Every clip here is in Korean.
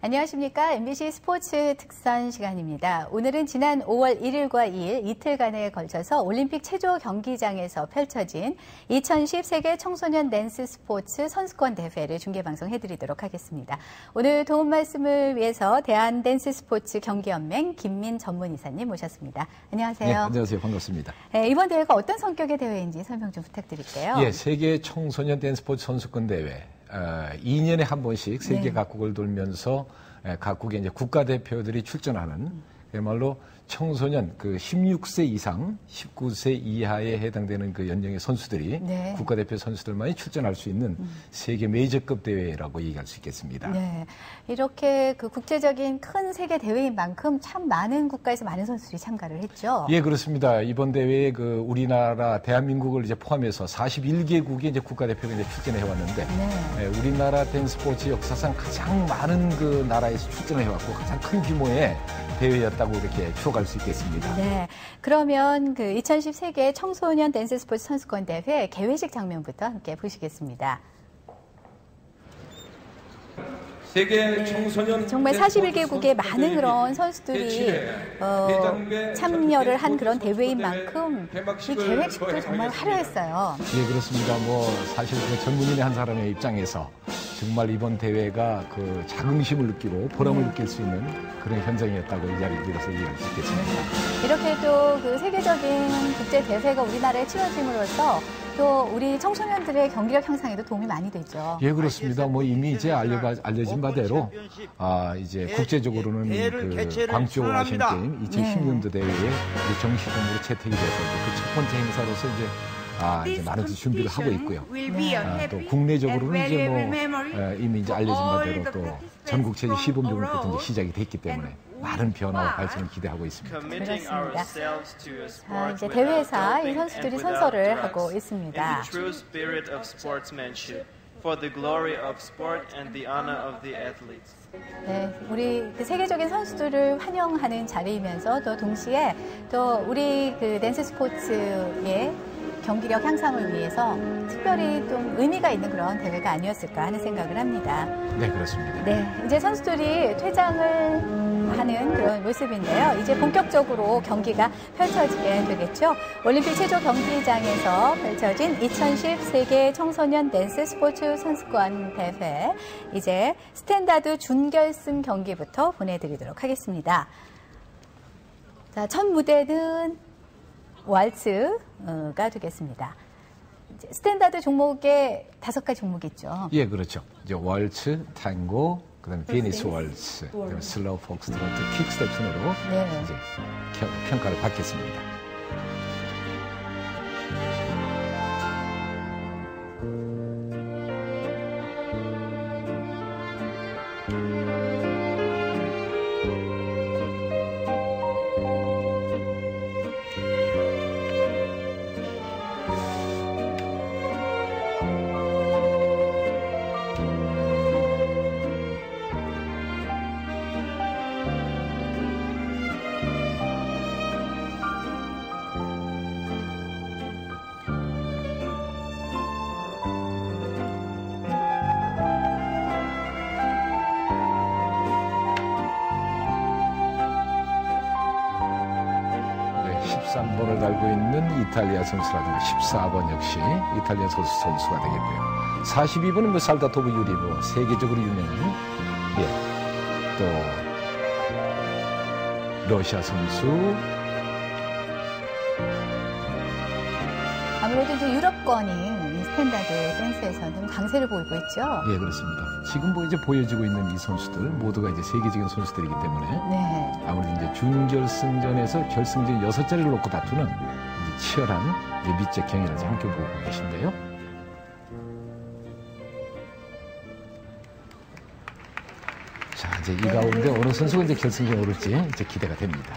안녕하십니까. MBC 스포츠 특선 시간입니다. 오늘은 지난 5월 1일과 2일 이틀간에 걸쳐서 올림픽 체조 경기장에서 펼쳐진 2010 세계 청소년 댄스 스포츠 선수권 대회를 중계 방송해 드리도록 하겠습니다. 오늘 도움 말씀을 위해서 대한 댄스 스포츠 경기연맹 김민 전문이사님 모셨습니다. 안녕하세요. 네, 안녕하세요. 반갑습니다. 네, 이번 대회가 어떤 성격의 대회인지 설명 좀 부탁드릴게요. 예, 세계 청소년 댄스 스포츠 선수권 대회. 어, 2년에 한 번씩 세계 네. 각국을 돌면서 각국의 이제 국가 대표들이 출전하는 그야말로 청소년 그 16세 이상 19세 이하에 해당되는 그 연령의 선수들이 네. 국가대표 선수들만이 출전할 수 있는 음. 세계 메이저급 대회라고 얘기할 수 있겠습니다. 네. 이렇게 그 국제적인 큰 세계 대회인 만큼 참 많은 국가에서 많은 선수들이 참가를 했죠. 예, 그렇습니다. 이번 대회에 그 우리나라 대한민국을 이제 포함해서 41개국의 이제 국가대표가 이제 출전해 왔는데 네. 예, 우리나라 댄스포츠 역사상 가장 많은 그 나라에서 출전해 왔고 가장 큰 규모의 대회였다고 이렇게 추 억할 수 있겠습니다. 네. 그러면 그 2010 세계 청소년 댄스 스포츠 선수권 대회 개회식 장면부터 함께 보시겠습니다. 세계 청소년 정말 41개국의 많은 그런 선수들이 어, 참여를 한 그런 대회인 만큼 이 계획식도 정말 화려했어요. 예, 그렇습니다. 뭐 사실 그 전문인의 한 사람의 입장에서 정말 이번 대회가 그 자긍심을 느끼고 보람을 네. 느낄 수 있는 그런 현장이었다고 이 자리를 빌어서 얘기할 수 있겠습니다. 네. 이렇게 또 그 세계적인 국제 대회가 우리나라에 치러짐으로써 또 우리 청소년들의 경기력 향상에도 도움이 많이 되죠. 예, 그렇습니다. 뭐 이미 이제 알려가, 알려진 바대로 아 이제 국제적으로는 그 광주 아시안 게임 2010년도 대회에 정식적으로 채택이 돼서 그 첫 번째 행사로서 이제 아, 이제 많은 준비를 하고 있고요. 아, 또 국내적으로는 이제 뭐 에, 이미 이제 알려진 바대로 또 전국 체제 시범적으로부터 이제 시작이 됐기 때문에 많은 변화와 발전을 기대하고 있습니다. 그렇습니다. 아, 이제 대회에서 이 선수들이 선서를 하고 있습니다. for the glory of sport and the honor of the athletes. 네, 우리 그 세계적인 선수들을 환영하는 자리이면서 또 동시에 또 우리 그 댄스 스포츠의 경기력 향상을 위해서 특별히 좀 의미가 있는 그런 대회가 아니었을까 하는 생각을 합니다. 네, 그렇습니다. 네, 이제 선수들이 퇴장을 하는 그런 모습인데요. 이제 본격적으로 경기가 펼쳐지게 되겠죠. 올림픽 체조 경기장에서 펼쳐진 2010 세계 청소년 댄스 스포츠 선수권 대회 이제 스탠다드 준결승 경기부터 보내드리도록 하겠습니다. 자, 첫 무대는 왈츠가 되겠습니다. 스탠다드 종목에 다섯 가지 종목이 있죠. 예, 그렇죠. 이제 월츠, 탱고, 그다음에 비니스 월츠, 그다음에 슬로우 폭스트로트, 킥스텝 순으로 네. 이제 평가를 받겠습니다. 이탈리아 선수라든가 14번 역시 이탈리아 선수 선수가 되겠고요. 42번은 뭐 살다토브 유리 뭐 세계적으로 유명한 예. 또 러시아 선수 아무래도 이제 유럽권이 스탠다드 댄스에서는 강세를 보이고 있죠. 예, 그렇습니다. 지금 뭐 이제 보여지고 있는 이 선수들 모두가 이제 세계적인 선수들이기 때문에 네. 아무래도 이제 준결승전에서 결승전 여섯 자리를 놓고 다투는 치열한 밑적 경연을 함께 보고 계신데요. 자, 이제 이 가운데 어느 선수가 이제 결승전에 오를지 이제 기대가 됩니다.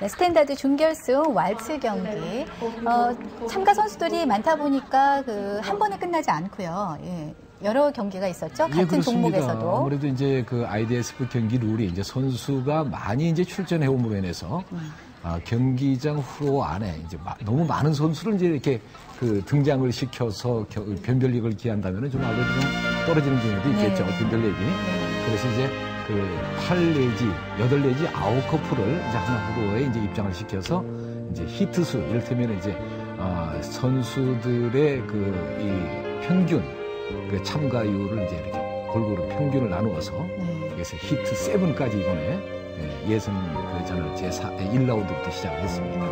네, 스탠다드 준결승 왈츠 경기 어, 참가 선수들이 많다 보니까 그 한 번에 끝나지 않고요. 예. 여러 경기가 있었죠. 예, 같은 예, 종목에서도. 아무래도 이제 그 IDSF 경기 룰이 이제 선수가 많이 이제 출전해 온 부분에서 음. 아, 경기장 후로 안에 이제 마, 너무 많은 선수를 이제 이렇게 그 등장을 시켜서 변별력을 기한다면 좀 아무래도 좀 떨어지는 경우도 있겠죠. 네. 변별력이. 네. 그래서 이제 그8 내지 8 내지 9 커플을 이제 하나 후보에 이제 입장을 시켜서 이제 히트수 이를테면 이제 아, 선수들의 그 이 평균 그 참가율을 이제 이렇게 골고루 평균을 나누어서 네. 그래서 히트 7까지 이번에 예, 예선 그 저는 제 1라운드부터 시작을 했습니다.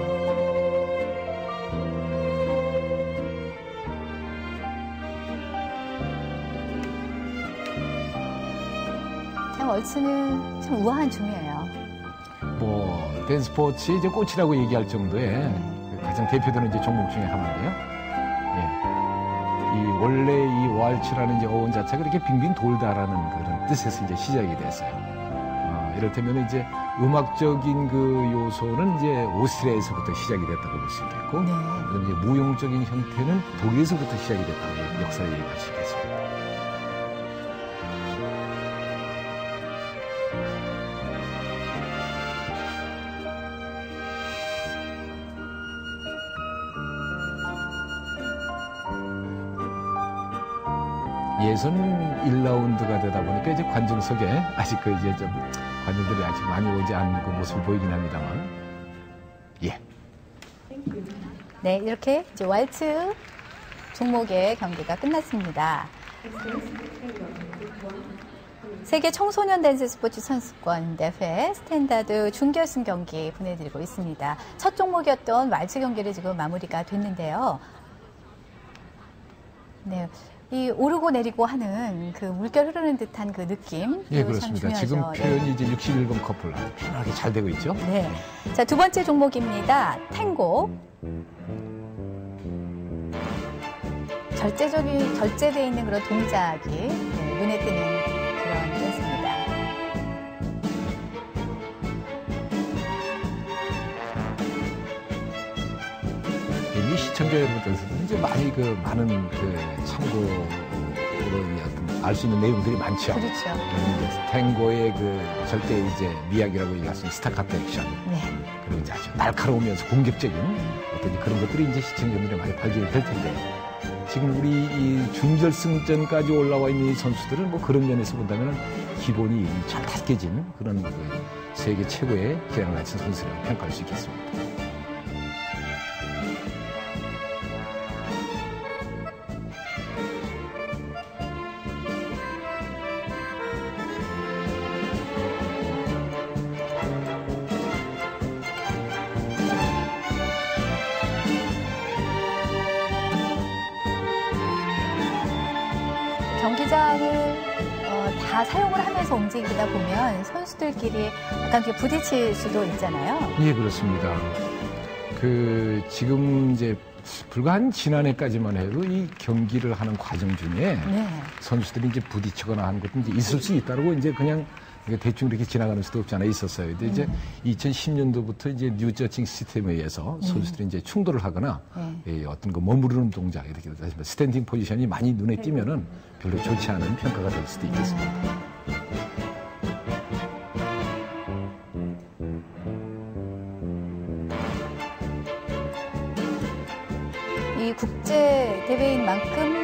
참 얼츠는 참 우아한 춤이에요. 뭐 댄스포츠 이제 꽃이라고 얘기할 정도의 네. 가장 대표되는 이제 종목 중에 하나인데요. 예. 이 원래 이 왈츠라는 이제 어원 자체가 이렇게 빙빙 돌다라는 그런 뜻에서 이제 시작이 됐어요. 어, 이를테면 이제 음악적인 그 요소는 이제 오스트리아에서부터 시작이 됐다고 볼 수 있겠고, 네. 그다음에 이제 무용적인 형태는 독일에서부터 시작이 됐다고 역사를 얘기할 수 있겠습니다. 예선 1라운드가 되다 보니까 이제 관중석에 아직 그 이제 좀 관중들이 아직 많이 오지 않는 그 모습을 보이긴 합니다만. 예. 네, 이렇게 이제 왈츠 종목의 경기가 끝났습니다. 세계 청소년 댄스 스포츠 선수권 대회 스탠다드 준결승 경기 보내드리고 있습니다. 첫 종목이었던 왈츠 경기를 지금 마무리가 됐는데요. 네. 이 오르고 내리고 하는 그 물결 흐르는 듯한 그 느낌. 예, 그렇습니다. 지금 네. 표현이 이제 61번 커플 편하게 잘 되고 있죠. 네. 자, 두 번째 종목입니다. 탱고. 절제적인, 절제되어 있는 그런 동작이 네, 눈에 띄는 그런 댄스입니다. 이미 시청자 여러분들께서 이제 많이 그 많은 그 참고로 알수 있는 내용들이 많죠. 그렇죠. 탱고의 그 절대 이제 미학이라고 얘기할 수 있는 스타카트 액션. 네. 그리고 이제 아주 날카로우면서 공격적인 어떤 그런 것들이 이제 시청자들이 많이 발견이 될 텐데 지금 우리 이 준결승전까지 올라와 있는 이 선수들은 뭐 그런 면에서 본다면 기본이 잘 닦여진 그런 그 세계 최고의 기량을 갖춘 선수라고 평가할 수 있겠습니다. 움직이다 보면 선수들끼리 약간 부딪힐 수도 있잖아요. 예, 그렇습니다. 그 지금 이제 불과 한 지난해까지만 해도 이 경기를 하는 과정 중에 네. 선수들이 이제 부딪히거나 하는 것도 이제 있을 수 있다고 이제 그냥 대충 이렇게 지나가는 수도 없지 않아 있었어요. 근데 이제 음. 2010년도부터 이제 뉴저칭 시스템에 의해서 음. 선수들이 음. 이제 충돌을 하거나 네. 예, 어떤 그 머무르는 동작 이렇게 스탠딩 포지션이 많이 눈에 띄면은 별로 좋지 않은 평가가 될 수도 있겠습니다. 음. 국제 대회인 만큼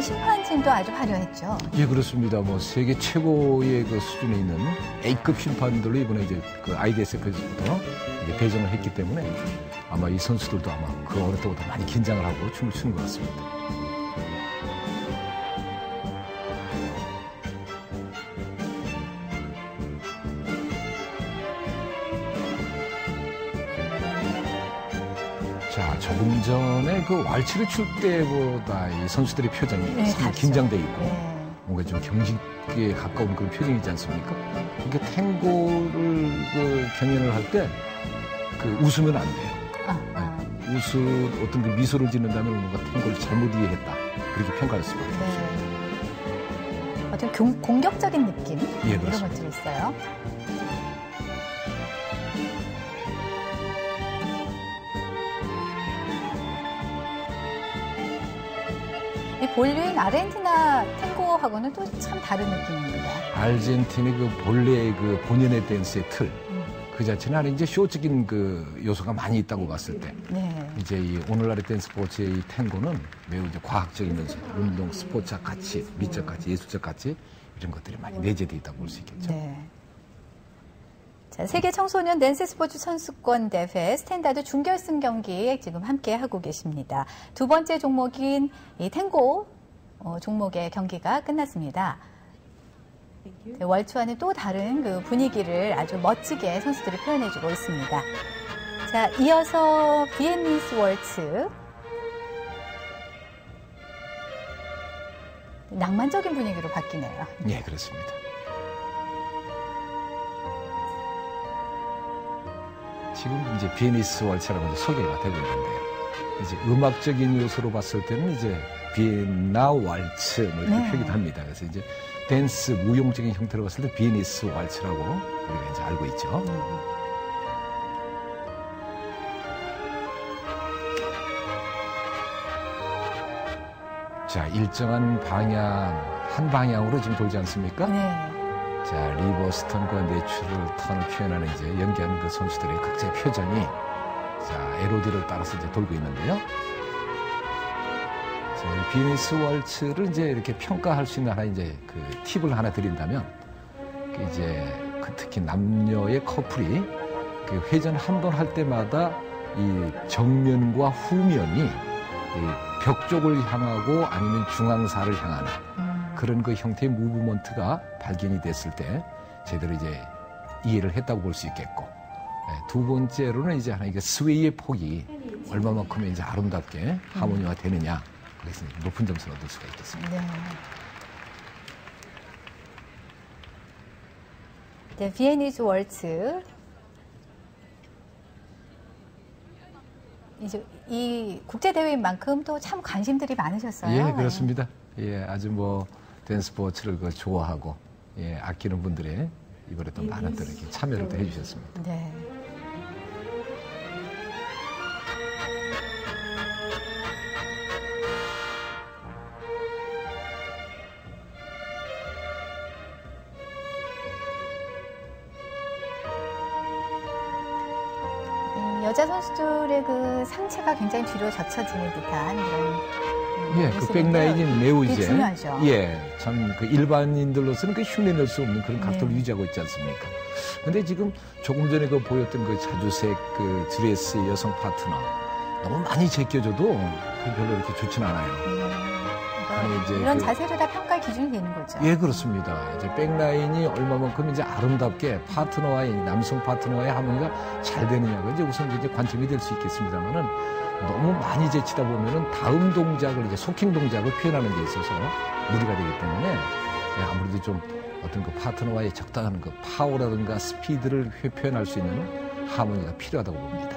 이번 심판진도 아주 화려했죠. 예, 그렇습니다. 뭐 세계 최고의 그 수준에 있는 A급 심판들로 이번에 이제 그 IDSF에서부터 이제 배정을 했기 때문에 아마 이 선수들도 아마 그 어느 때보다 많이 긴장을 하고 춤을 추는 것 같습니다. 조금 전에 그 왈츠를 출 때보다 이 선수들의 표정이 네, 상당히 긴장돼 있고 네. 뭔가 좀 경직에 가까운 그런 표정이지 않습니까? 이게 탱고를 그 경연을 할 때 그 웃으면 안 돼요. 아, 아. 네. 웃음 어떤 그 미소를 짓는다면 뭔가 탱고를 잘못 이해했다 그렇게 평가할 있어요. 네. 어떤 공격적인 느낌 예, 이런 것들이 있어요. 이 볼류인 아르헨티나 탱고하고는 또 참 다른 느낌입니다. 아르헨티나 그 본래의 그 본연의 댄스의 틀, 음. 그 자체는 아니 이제 쇼적인 그 요소가 많이 있다고 봤을 때 네. 이제 이 오늘날의 댄스 스포츠의 이 탱고는 매우 이제 과학적인 면서 운동 스포츠적 가치, 미적 가치, 예술적 가치 이런 것들이 많이 내재되어 있다고 볼 수 있겠죠. 네. 자, 세계 청소년 댄스 스포츠 선수권 대회 스탠다드 준결승 경기 지금 함께 하고 계십니다. 두 번째 종목인 이 탱고 어, 종목의 경기가 끝났습니다. 네, 월츠와는 또 다른 그 분위기를 아주 멋지게 선수들이 표현해주고 있습니다. 자, 이어서 비엔니스 월츠. 낭만적인 분위기로 바뀌네요. 예, 그렇습니다. 지금 이제 비에니스 월츠라고 이제 소개가 되고 있는데요. 이제 음악적인 요소로 봤을 때는 이제 비엔나 왈츠 뭐 이렇게 네. 표기도 합니다. 그래서 이제 댄스 무용적인 형태로 봤을 때 비에니스 왈츠라고 우리가 이제 알고 있죠. 자, 일정한 방향, 한 방향으로 지금 돌지 않습니까? 네. 자, 리버스 턴과 내추럴 턴을 표현하는 이제 연기하는 그 선수들의 각자의 표정이 자, 에로디를 따라서 이제 돌고 있는데요. 자, 이 비니스 월츠를 이제 이렇게 평가할 수 있는 하나 이제 그 팁을 하나 드린다면 그 이제 그 특히 남녀의 커플이 그 회전 한 번 할 때마다 이 정면과 후면이 이 벽 쪽을 향하고 아니면 중앙사를 향하는 음, 그런 그 형태의 무브먼트가 발견이 됐을 때 제대로 이제 이해를 했다고 볼 수 있겠고 네, 두 번째로는 이제 하나 이게 스웨이의 폭이 얼마만큼 이제 아름답게 하모니화 되느냐 그래서 높은 점수를 얻을 수가 있겠습니다. 네. 네, 비엔니즈 월츠. 이제 이 국제 대회인 만큼 또 참 관심들이 많으셨어요. 예, 그렇습니다. 예, 아주 뭐 댄스 스포츠를 그 좋아하고 예, 아끼는 분들의 이번에 또 많은 또 이렇게 참여를 또 해주셨습니다. 네. 여자 선수들의 그 상체가 굉장히 뒤로 젖혀지는 듯한 그런 음, 예, 그. 백라인이 매우 이제 중요하죠. 예, 참 그 일반인들로서는 그 흉내낼 수 없는 그런 각도를 네. 유지하고 있지 않습니까? 근데 지금 조금 전에 그 보였던 그 자주색 그 드레스 여성 파트너 너무 많이 제껴줘도 그 별로 이렇게 좋지는 않아요. 이제 이런 그- 자세를 다 평가의 기준이 되는 거죠. 예, 그렇습니다. 이제 백라인이 얼마만큼 이제 아름답게 파트너와의 남성 파트너와의 하모니가 잘 되느냐가 이제 우선 이제 관점이 될 수 있겠습니다만은 너무 많이 제치다 보면은 다음 동작을 이제 속행 동작을 표현하는 데 있어서 무리가 되기 때문에 예, 아무래도 좀 어떤 그 파트너와의 적당한 그 파워라든가 스피드를 회- 표현할 수 있는 하모니가 필요하다고 봅니다.